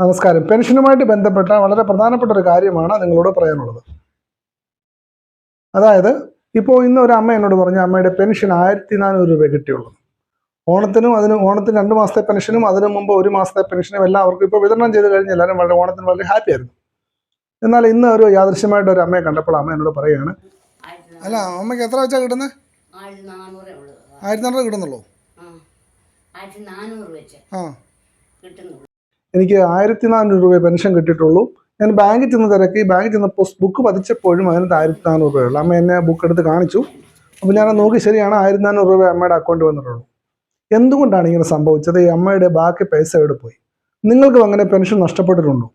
നമസ്കാരം. പെൻഷനുമായിട്ട് ബന്ധപ്പെട്ട വളരെ പ്രധാനപ്പെട്ട ഒരു കാര്യമാണ് നിങ്ങളോട് പറയാനുള്ളത്. അതായത് ഇപ്പോൾ ഇന്ന് ഒരു അമ്മ എന്നോട് പറഞ്ഞു അമ്മയുടെ പെൻഷൻ ആയിരത്തി നാനൂറ് രൂപ കിട്ടിയുള്ളൂ. ഓണത്തിനും അതിന് ഓണത്തിന് രണ്ട് മാസത്തെ പെൻഷനും അതിനു മുമ്പ് ഒരു മാസത്തെ പെൻഷനും എല്ലാം എല്ലാവർക്കും ഇപ്പോൾ വിതരണം ചെയ്ത് കഴിഞ്ഞ് എല്ലാവരും വളരെ ഓണത്തിന് വളരെ ഹാപ്പി ആയിരുന്നു. എന്നാൽ ഇന്ന് ഒരു യാദൃശ്യമായിട്ട് ഒരു അമ്മയെ കണ്ടപ്പോൾ അമ്മ എന്നോട് പറയുകയാണ് അല്ല അമ്മയ്ക്ക് എത്ര വെച്ചാൽ കിട്ടുന്നത് ആയിരത്തി നാനൂറ് കിട്ടുന്നുള്ളൂ? ആ എനിക്ക് ആയിരത്തി നാനൂറ് രൂപ പെൻഷൻ കിട്ടിയിട്ടുള്ളൂ. ഞാൻ ബാങ്കിൽ ചെന്ന് തിരക്കി. ബാങ്കിൽ ചെന്ന് ബുക്ക് പതിച്ചപ്പോഴും അതിനകത്ത് ആയിരത്തി നാനൂറ് രൂപയുള്ളൂ അമ്മ എന്നെ ബുക്ക് എടുത്ത് കാണിച്ചു. അപ്പോൾ ഞാൻ നോക്കി ശരിയാണ് ആയിരത്തി നാനൂറ് രൂപ അമ്മയുടെ അക്കൗണ്ട് വന്നിട്ടുള്ളൂ. എന്തുകൊണ്ടാണ് ഇങ്ങനെ സംഭവിച്ചത്? ഈ അമ്മയുടെ ബാക്കി പൈസ എവിടെ പോയി? നിങ്ങൾക്കും അങ്ങനെ പെൻഷൻ നഷ്ടപ്പെട്ടിട്ടുണ്ടോ?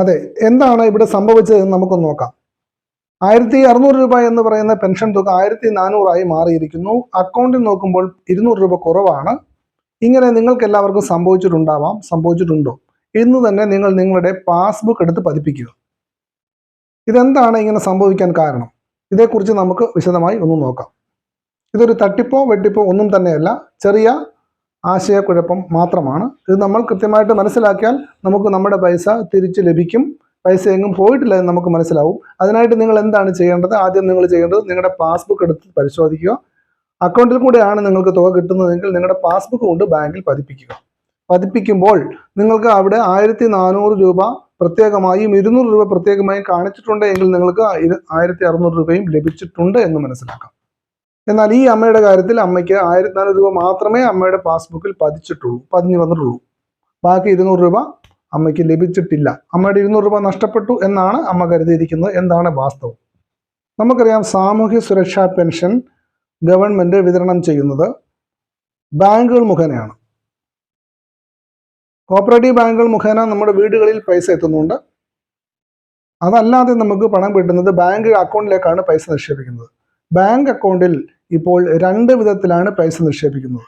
അതെ എന്താണ് ഇവിടെ സംഭവിച്ചതെന്ന് നമുക്കൊന്ന് നോക്കാം. ആയിരത്തി അറുന്നൂറ് രൂപ എന്ന് പറയുന്ന പെൻഷൻ തുക ആയിരത്തി നാനൂറായി മാറിയിരിക്കുന്നു. അക്കൗണ്ടിൽ നോക്കുമ്പോൾ ഇരുന്നൂറ് രൂപ കുറവാണ്. ഇങ്ങനെ നിങ്ങൾക്ക് എല്ലാവർക്കും സംഭവിച്ചിട്ടുണ്ടാവാം. സംഭവിച്ചിട്ടുണ്ടോ? ഇന്ന് തന്നെ നിങ്ങൾ നിങ്ങളുടെ പാസ്ബുക്ക് എടുത്ത് പതിപ്പിക്കുക. ഇതെന്താണ് ഇങ്ങനെ സംഭവിക്കാൻ കാരണം? ഇതേക്കുറിച്ച് നമുക്ക് വിശദമായി ഒന്ന് നോക്കാം. ഇതൊരു തട്ടിപ്പോ വെട്ടിപ്പോ ഒന്നും തന്നെയല്ല. ചെറിയ ആശയക്കുഴപ്പം മാത്രമാണ്. ഇത് നമ്മൾ കൃത്യമായിട്ട് മനസ്സിലാക്കിയാൽ നമുക്ക് നമ്മുടെ പൈസ തിരിച്ച് ലഭിക്കും. പൈസ എങ്ങും പോയിട്ടില്ല എന്ന് നമുക്ക് മനസ്സിലാവും. അതിനായിട്ട് നിങ്ങൾ എന്താണ് ചെയ്യേണ്ടത്? ആദ്യം നിങ്ങൾ ചെയ്യേണ്ടത് നിങ്ങളുടെ പാസ്ബുക്ക് എടുത്ത് പരിശോധിക്കുക. അക്കൗണ്ടിൽ കൂടെയാണ് നിങ്ങൾക്ക് തുക കിട്ടുന്നതെങ്കിൽ നിങ്ങളുടെ പാസ്ബുക്ക് കൊണ്ട് ബാങ്കിൽ പതിപ്പിക്കുക. പതിപ്പിക്കുമ്പോൾ നിങ്ങൾക്ക് അവിടെ ആയിരത്തി നാനൂറ് രൂപ പ്രത്യേകമായും ഇരുന്നൂറ് രൂപ പ്രത്യേകമായും കാണിച്ചിട്ടുണ്ട് എങ്കിൽ നിങ്ങൾക്ക് ആയിരത്തി അറുന്നൂറ് രൂപയും ലഭിച്ചിട്ടുണ്ട് എന്ന് മനസ്സിലാക്കാം. എന്നാൽ ഈ അമ്മയുടെ കാര്യത്തിൽ അമ്മയ്ക്ക് ആയിരത്തി നാനൂറ് രൂപ മാത്രമേ അമ്മയുടെ പാസ്ബുക്കിൽ പതിച്ചിട്ടുള്ളൂ പതിഞ്ഞു വന്നിട്ടുള്ളൂ. ബാക്കി ഇരുന്നൂറ് രൂപ അമ്മയ്ക്ക് ലഭിച്ചിട്ടില്ല. അമ്മയുടെ ഇരുന്നൂറ് രൂപ നഷ്ടപ്പെട്ടു എന്നാണ് അമ്മ കരുതിയിരിക്കുന്നത്. എന്താണ് വാസ്തവം? നമുക്കറിയാം സാമൂഹ്യ സുരക്ഷാ പെൻഷൻ ഗവൺമെന്റ് വിതരണം ചെയ്യുന്നത് ബാങ്കുകൾ മുഖേനയാണ്. കോപ്പറേറ്റീവ് ബാങ്കുകൾ മുഖേന നമ്മുടെ വീടുകളിൽ പൈസ എത്തുന്നുണ്ട്. അതല്ലാതെ നമുക്ക് പണം കിട്ടുന്നത് ബാങ്ക് അക്കൗണ്ടിലേക്കാണ് പൈസ നിക്ഷേപിക്കുന്നത്. ബാങ്ക് അക്കൗണ്ടിൽ ഇപ്പോൾ രണ്ട് വിധത്തിലാണ് പൈസ നിക്ഷേപിക്കുന്നത്.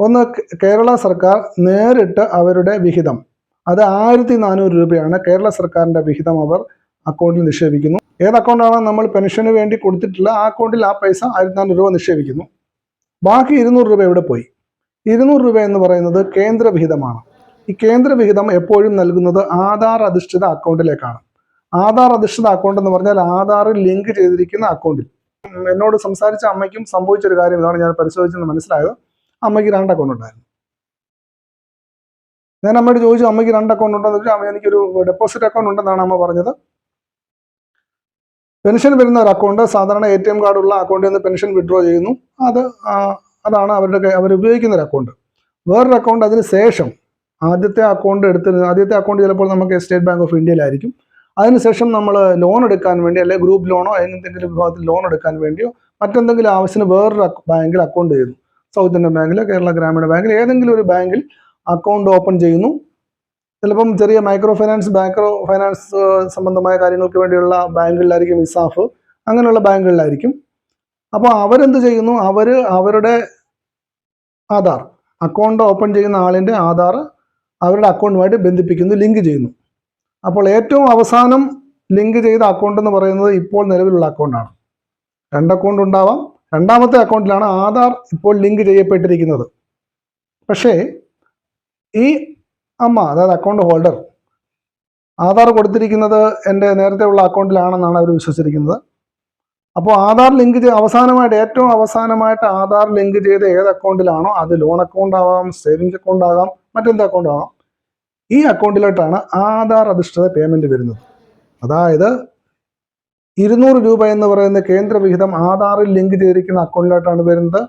ഒന്ന് കേരള സർക്കാർ നേരിട്ട് അവരുടെ വിഹിതം അത് ആയിരത്തി നാനൂറ് രൂപയാണ് കേരള സർക്കാരിന്റെ വിഹിതം അവർ അക്കൗണ്ടിൽ നിക്ഷേപിക്കുന്നു. ഏത് അക്കൗണ്ടാണ് നമ്മൾ പെൻഷന് വേണ്ടി കൊടുത്തിട്ടുള്ള ആ അക്കൗണ്ടിൽ ആ പൈസ ആയിരത്തി നാനൂറ് രൂപ നിക്ഷേപിക്കുന്നു. ബാക്കി ഇരുന്നൂറ് രൂപ എവിടെ പോയി? ഇരുന്നൂറ് രൂപ എന്ന് പറയുന്നത് കേന്ദ്ര വിഹിതമാണ്. ഈ കേന്ദ്ര വിഹിതം എപ്പോഴും നൽകുന്നത് ആധാർ അധിഷ്ഠിത അക്കൗണ്ടിലേക്കാണ്. ആധാർ അധിഷ്ഠിത അക്കൗണ്ട് എന്ന് പറഞ്ഞാൽ ആധാറിൽ ലിങ്ക് ചെയ്തിരിക്കുന്ന അക്കൗണ്ടിൽ. എന്നോട് സംസാരിച്ച അമ്മയ്ക്കും സംഭവിച്ചൊരു കാര്യം ഇതാണ് ഞാൻ പരിശോധിച്ചെന്ന് മനസ്സിലായത്. അമ്മയ്ക്ക് രണ്ട് അക്കൗണ്ട് ഉണ്ടായിരുന്നു. ഞാൻ അമ്മയോട് ചോദിച്ചു അമ്മയ്ക്ക് രണ്ട് അക്കൗണ്ട് ഉണ്ടെന്ന് വെച്ചാൽ അമ്മ എനിക്കൊരു ഡെപ്പോസിറ്റ് അക്കൗണ്ട് ഉണ്ടെന്നാണ് അമ്മ പറഞ്ഞത്. പെൻഷൻ വരുന്ന ഒരു അക്കൗണ്ട് സാധാരണ എ ടി എം കാർഡുള്ള അക്കൗണ്ടിൽ നിന്ന് പെൻഷൻ വിഡ്രോ ചെയ്യുന്നു. അത് അതാണ് അവരുടെ അവർ ഉപയോഗിക്കുന്ന ഒരു അക്കൗണ്ട് വേറൊരു അക്കൗണ്ട് അതിന് ശേഷം ആദ്യത്തെ അക്കൗണ്ട് എടുത്ത് ആദ്യത്തെ അക്കൗണ്ട് ചിലപ്പോൾ നമുക്ക് സ്റ്റേറ്റ് ബാങ്ക് ഓഫ് ഇന്ത്യയിലായിരിക്കും അതിനുശേഷം നമ്മൾ ലോൺ എടുക്കാൻ വേണ്ടി അല്ലെങ്കിൽ ഗ്രൂപ്പ് ലോണോ എന്തെങ്കിലും വിഭാഗത്തിൽ ലോൺ എടുക്കാൻ വേണ്ടിയോ മറ്റെന്തെങ്കിലും ആവശ്യത്തിന് വേറൊരു ബാങ്കിൽ അക്കൗണ്ട് ചെയ്യുന്നു. സൗത്ത് ഇന്ത്യൻ ബാങ്കിൽ കേരള ഗ്രാമീണ ബാങ്കിൽ ഏതെങ്കിലും ഒരു ബാങ്കിൽ അക്കൗണ്ട് ഓപ്പൺ ചെയ്യുന്നു. ചിലപ്പം ചെറിയ മൈക്രോ ഫൈനാൻസ് മൈക്രോ ഫൈനാൻസ് സംബന്ധമായ കാര്യങ്ങൾക്ക് വേണ്ടിയുള്ള ബാങ്കുകളിലായിരിക്കും ഇസാഫ് അങ്ങനെയുള്ള ബാങ്കുകളിലായിരിക്കും. അപ്പോൾ അവരെന്ത് ചെയ്യുന്നു? അവർ അവരുടെ ആധാർ അക്കൗണ്ട് ഓപ്പൺ ചെയ്യുന്ന ആളിന്റെ ആധാർ അവരുടെ അക്കൗണ്ടുമായിട്ട് ബന്ധിപ്പിക്കുന്നു ലിങ്ക് ചെയ്യുന്നു. അപ്പോൾ ഏറ്റവും അവസാനം ലിങ്ക് ചെയ്ത അക്കൗണ്ട് എന്ന് പറയുന്നത് ഇപ്പോൾ നിലവിലുള്ള അക്കൗണ്ടാണ്. രണ്ട് അക്കൗണ്ട് ഉണ്ടാവാം. രണ്ടാമത്തെ അക്കൗണ്ടിലാണ് ആധാർ ഇപ്പോൾ ലിങ്ക് ചെയ്യപ്പെട്ടിരിക്കുന്നത്. പക്ഷേ ഈ അമ്മ അതായത് അക്കൗണ്ട് ഹോൾഡർ ആധാർ കൊടുത്തിരിക്കുന്നത് എന്റെ നേരത്തെ ഉള്ള അക്കൗണ്ടിലാണെന്നാണ് അവർ വിശ്വസിച്ചിരിക്കുന്നത്. അപ്പോൾ ആധാർ ലിങ്ക് ചെയ്ത് അവസാനമായിട്ട് ഏറ്റവും അവസാനമായിട്ട് ആധാർ ലിങ്ക് ചെയ്ത ഏത് അക്കൗണ്ടിലാണോ അത് ലോൺ അക്കൗണ്ട് ആവാം സേവിങ്സ് അക്കൗണ്ട് ആകാം മറ്റെന്ത് അക്കൗണ്ട് ആവാം. ഈ അക്കൗണ്ടിലോട്ടാണ് ആധാർ അധിഷ്ഠിത പേയ്മെന്റ് വരുന്നത്. അതായത് ഇരുന്നൂറ് രൂപ എന്ന് പറയുന്ന കേന്ദ്രവിഹിതം ആധാറിൽ ലിങ്ക് ചെയ്തിരിക്കുന്ന അക്കൗണ്ടിലോട്ടാണ് വരുന്നത്.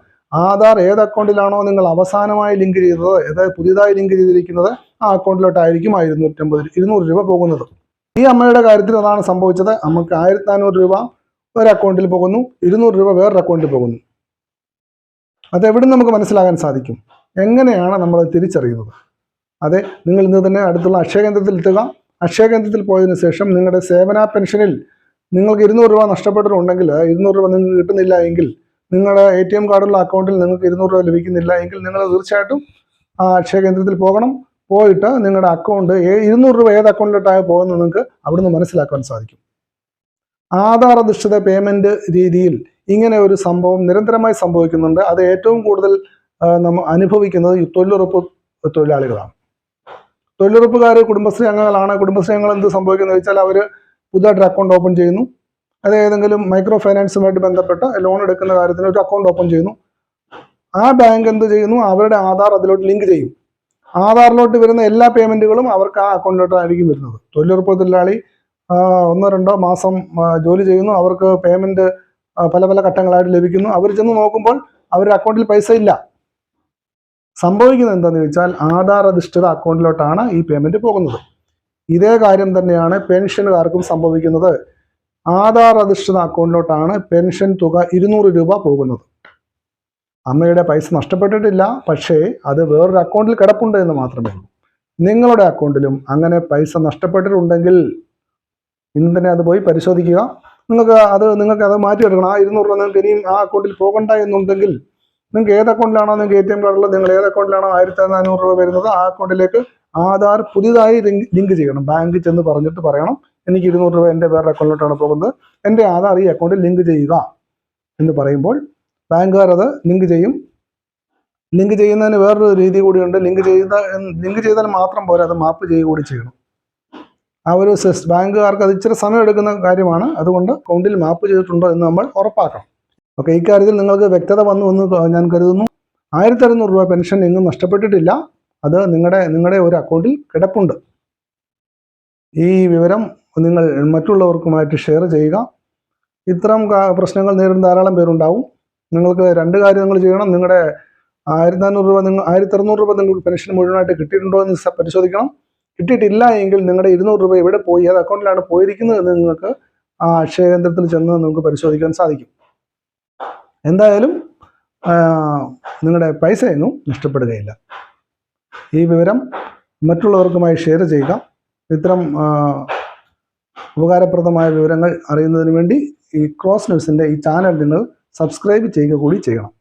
ആധാർ ഏത് അക്കൗണ്ടിലാണോ നിങ്ങൾ അവസാനമായി ലിങ്ക് ചെയ്തത് അതായത് പുതിയതായി ലിങ്ക് ചെയ്തിരിക്കുന്നത് ആ അക്കൗണ്ടിലോട്ടായിരിക്കും ഇരുന്നൂറ്റമ്പത് ഇരുന്നൂറ് രൂപ പോകുന്നത്. ഈ അമ്മയുടെ കാര്യത്തിൽ അതാണ് സംഭവിച്ചത്. അമ്മയ്ക്ക് ആയിരത്തി നാനൂറ് രൂപ ഒരു അക്കൗണ്ടിൽ പോകുന്നു ഇരുന്നൂറ് രൂപ വേറൊരു അക്കൗണ്ടിൽ പോകുന്നു. അതെവിടെ നമുക്ക് മനസ്സിലാകാൻ സാധിക്കും? എങ്ങനെയാണ് നമ്മൾ തിരിച്ചറിയുന്നത്? അതെ നിങ്ങൾ ഇന്ന് തന്നെ അടുത്തുള്ള അക്ഷയ കേന്ദ്രത്തിൽ എത്തുക. അക്ഷയ കേന്ദ്രത്തിൽ പോയതിനു ശേഷം നിങ്ങളുടെ സേവന പെൻഷനിൽ നിങ്ങൾക്ക് ഇരുന്നൂറ് രൂപ നഷ്ടപ്പെട്ടിട്ടുണ്ടെങ്കിൽ ഇരുന്നൂറ് രൂപ നിങ്ങൾക്ക് കിട്ടുന്നില്ല എങ്കിൽ നിങ്ങളുടെ എ ടി എം കാർഡുള്ള അക്കൗണ്ടിൽ നിങ്ങൾക്ക് ഇരുന്നൂറ് രൂപ ലഭിക്കുന്നില്ല എങ്കിൽ നിങ്ങൾ തീർച്ചയായിട്ടും ആ അക്ഷയ കേന്ദ്രത്തിൽ പോകണം. പോയിട്ട് നിങ്ങളുടെ അക്കൗണ്ട് ഇരുന്നൂറ് രൂപ ഏത് അക്കൗണ്ടിലോട്ടാണ് പോകുന്നത് നിങ്ങൾക്ക് അവിടുന്ന് മനസ്സിലാക്കാൻ സാധിക്കും. ആധാർ അധിഷ്ഠിത പേയ്മെന്റ് രീതിയിൽ ഇങ്ങനെ ഒരു സംഭവം നിരന്തരമായി സംഭവിക്കുന്നുണ്ട്. അത് ഏറ്റവും കൂടുതൽ നമ്മൾ നമ്മ അനുഭവിക്കുന്നത് തൊഴിലുറപ്പ് തൊഴിലാളികളാണ്. തൊഴിലുറപ്പുകാർ കുടുംബശ്രീ അംഗങ്ങളാണ്. കുടുംബശ്രീ അംഗങ്ങൾ എന്ത് സംഭവിക്കുന്നത് വെച്ചാൽ അവർ പുതുതായിട്ടൊരു അക്കൗണ്ട് ഓപ്പൺ ചെയ്യുന്നു. അത് ഏതെങ്കിലും മൈക്രോ ഫൈനാൻസുമായിട്ട് ബന്ധപ്പെട്ട ലോൺ എടുക്കുന്ന കാര്യത്തിന് ഒരു അക്കൗണ്ട് ഓപ്പൺ ചെയ്യുന്നു. ആ ബാങ്ക് എന്ത് ചെയ്യുന്നു? അവരുടെ ആധാർ അതിലോട്ട് ലിങ്ക് ചെയ്യും. ആധാറിലോട്ട് വരുന്ന എല്ലാ പേയ്മെന്റുകളും അവർക്ക് ആ അക്കൗണ്ടിലോട്ടായിരിക്കും വരുന്നത്. തൊഴിലുറപ്പ് തൊഴിലാളി ഒന്നോ രണ്ടോ മാസം ജോലി ചെയ്യുന്നു. അവർക്ക് പേയ്മെന്റ് പല പല ഘട്ടങ്ങളായിട്ട് ലഭിക്കുന്നു. അവർ ചെന്ന് നോക്കുമ്പോൾ അവരുടെ അക്കൗണ്ടിൽ പൈസ ഇല്ല. സംഭവിക്കുന്നത് എന്താണെന്ന് ചോദിച്ചാൽ ആധാർ അധിഷ്ഠിത അക്കൗണ്ടിലോട്ടാണ് ഈ പേയ്മെന്റ് പോകുന്നത്. ഇതേ കാര്യം തന്നെയാണ് പെൻഷനുകാർക്കും സംഭവിക്കുന്നത്. ആധാർ അധിഷ്ഠിത അക്കൗണ്ടിലോട്ടാണ് പെൻഷൻ തുക ഇരുന്നൂറ് രൂപ പോകുന്നത്. അമ്മയുടെ പൈസ നഷ്ടപ്പെട്ടിട്ടില്ല പക്ഷേ അത് വേറൊരു അക്കൗണ്ടിൽ കിടപ്പുണ്ട് എന്ന് മാത്രമേ ഉള്ളൂ. നിങ്ങളുടെ അക്കൗണ്ടിലും അങ്ങനെ പൈസ നഷ്ടപ്പെട്ടിട്ടുണ്ടെങ്കിൽ ഇന്ന് തന്നെ അത് പോയി പരിശോധിക്കുക. നിങ്ങൾക്ക് അത് നിങ്ങൾക്ക് അത് മാറ്റിയെടുക്കണം. ആ ഇരുന്നൂറ് രൂപ നിങ്ങൾക്ക് ഇനിയും ആ അക്കൗണ്ടിൽ പോകണ്ട എന്നുണ്ടെങ്കിൽ നിങ്ങൾക്ക് ഏത് അക്കൗണ്ടിലാണോ നിങ്ങൾക്ക് എ ടി എം കാർഡുള്ളത് നിങ്ങൾ ഏത് അക്കൗണ്ടിലാണോ ആയിരത്തി നാനൂറ് രൂപ വരുന്നത് ആ അക്കൗണ്ടിലേക്ക് ആധാർ പുതിയതായി ലിങ്ക് ചെയ്യണം. ബാങ്കിൽ ചെന്ന് പറഞ്ഞിട്ട് പറയണം. എനിക്ക് ഇരുന്നൂറ് രൂപ എന്റെ വേറെ അക്കൗണ്ടിലോട്ടാണ് പോകുന്നത്. എന്റെ ആധാർ ഈ അക്കൗണ്ടിൽ ലിങ്ക് ചെയ്യുക എന്ന് പറയുമ്പോൾ ബാങ്കുകാർ അത് ലിങ്ക് ചെയ്യും. ലിങ്ക് ചെയ്യുന്നതിന് വേറൊരു രീതി കൂടിയുണ്ട്. ലിങ്ക് ചെയ്ത ലിങ്ക് ചെയ്താൽ മാത്രം പോരാ അത് മാപ്പ് ചെയ്യുക കൂടി ചെയ്യണം. ആ ഒരു സിസ് ബാങ്കുകാർക്ക് അത് ഇച്ചിരി സമയം എടുക്കുന്ന കാര്യമാണ്. അതുകൊണ്ട് അക്കൗണ്ടിൽ മാപ്പ് ചെയ്തിട്ടുണ്ടോ എന്ന് നമ്മൾ ഉറപ്പാക്കണം. ഓക്കെ ഇക്കാര്യത്തിൽ നിങ്ങൾക്ക് വ്യക്തത വന്നു എന്ന് ഞാൻ കരുതുന്നു. ആയിരത്തി അറുന്നൂറ് രൂപ പെൻഷൻ എങ്ങും നഷ്ടപ്പെട്ടിട്ടില്ല. അത് നിങ്ങളുടെ നിങ്ങളുടെ ഒരു അക്കൗണ്ടിൽ കിടപ്പുണ്ട്. ഈ വിവരം നിങ്ങൾ മറ്റുള്ളവർക്കുമായിട്ട് ഷെയർ ചെയ്യുക. ഇത്തരം പ്രശ്നങ്ങൾ നേരിടുന്ന ധാരാളം പേരുണ്ടാവും. നിങ്ങൾക്ക് രണ്ട് കാര്യം നിങ്ങൾ ചെയ്യണം. നിങ്ങളുടെ ആയിരത്തി നാനൂറ് രൂപ നിങ്ങൾ ആയിരത്തി അറുന്നൂറ് രൂപ നിങ്ങൾക്ക് പെൻഷൻ മുഴുവനായിട്ട് കിട്ടിയിട്ടുണ്ടോ എന്ന് പരിശോധിക്കണം. കിട്ടിയിട്ടില്ല എങ്കിൽ നിങ്ങളുടെ ഇരുന്നൂറ് രൂപ എവിടെ പോയി ഏത് അക്കൗണ്ടിലാണ് പോയിരിക്കുന്നത് എന്ന് നിങ്ങൾക്ക് ആ അക്ഷയ കേന്ദ്രത്തിൽ ചെന്ന് നിങ്ങൾക്ക് പരിശോധിക്കാൻ സാധിക്കും. എന്തായാലും നിങ്ങളുടെ പൈസയൊന്നും നഷ്ടപ്പെടുകയില്ല. ഈ വിവരം മറ്റുള്ളവർക്കുമായി ഷെയർ ചെയ്യുക. ഇത്തരം ഉപകാരപ്രദമായ വിവരങ്ങൾ അറിയുന്നതിന് വേണ്ടി ഈ ക്രോസ് ന്യൂസിന്റെ ഈ ചാനൽ നിങ്ങൾ സബ്സ്ക്രൈബ് ചെയ്യുക കൂടി ചെയ്യണം.